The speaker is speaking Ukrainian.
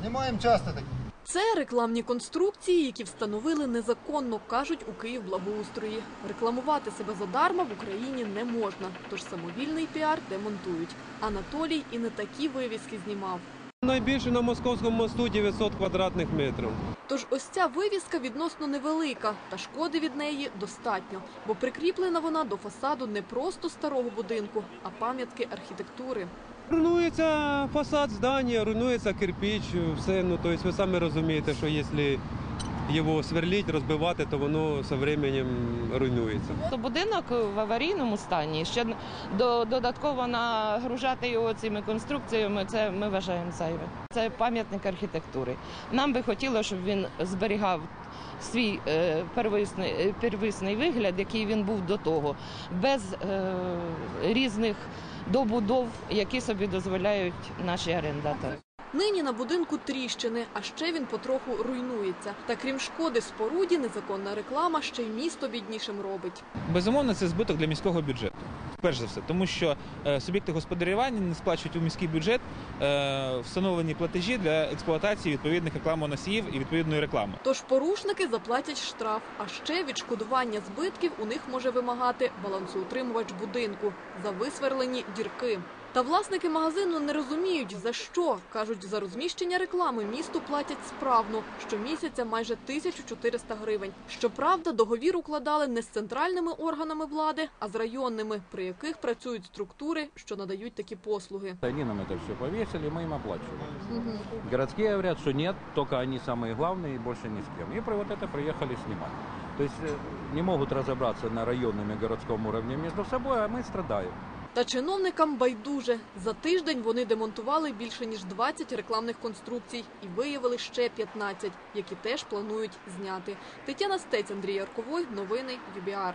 Знімаємо часто такі. Це рекламні конструкції, які встановили незаконно, кажуть у Київ благоустрої. Рекламувати себе задарма в Україні не можна, тож самовільний піар демонтують. Анатолій і не такі вивіски знімав. Найбільше на московському мосту 900 квадратних метрів. Тож ось ця вивіска відносно невелика, та шкоди від неї достатньо, бо прикріплена вона до фасаду не просто старого будинку, а пам'ятки архітектури. Руйнується фасад здання, руйнується кирпич, все. Ну, тобто ви самі розумієте, що якщо його сверлити, розбивати, то воно з часом руйнується. Будинок в аварійному стані. Ще до, додатково нагружати його цими конструкціями. Це ми вважаємо зайве. Це пам'ятник архітектури. Нам би хотілося, щоб він зберігав свій е, первисний, е, первисний вигляд, який він був до того, без е, різних добудов, які собі дозволяють наші орендатори. Нині на будинку тріщини, а ще він потроху руйнується. Та крім шкоди споруді, незаконна реклама ще й місто біднішим робить. Безумовно, це збиток для міського бюджету. Перш за все, тому що е, суб'єкти господарювання не сплачують у міський бюджет е, встановлені платежі для експлуатації відповідних рекламоносіїв і відповідної реклами. Тож порушники заплатять штраф, а ще відшкодування збитків у них може вимагати балансоутримувач будинку за висверлені дірки. Та власники магазину не розуміють за що кажуть, за розміщення реклами місту платять справно щомісяця майже 1400 гривень. Щоправда, договір укладали не з центральними органами влади, а з районними, при яких працюють структури, що надають такі послуги. Они нам это все повесили, мы им оплачиваем. Городские говорят, что нет, только они самые главные и больше ни с кем. И про вот это приехали снимать. То есть э, не могут разобраться на районном и городском уровне между собой, а мы страдаем. Та чиновникам байдуже. За тиждень вони демонтували більше ніж 20 рекламних конструкцій і виявили ще 15, які теж планують зняти. Тетяна Стець, Андрій Ярковой, новини ЮБІАР.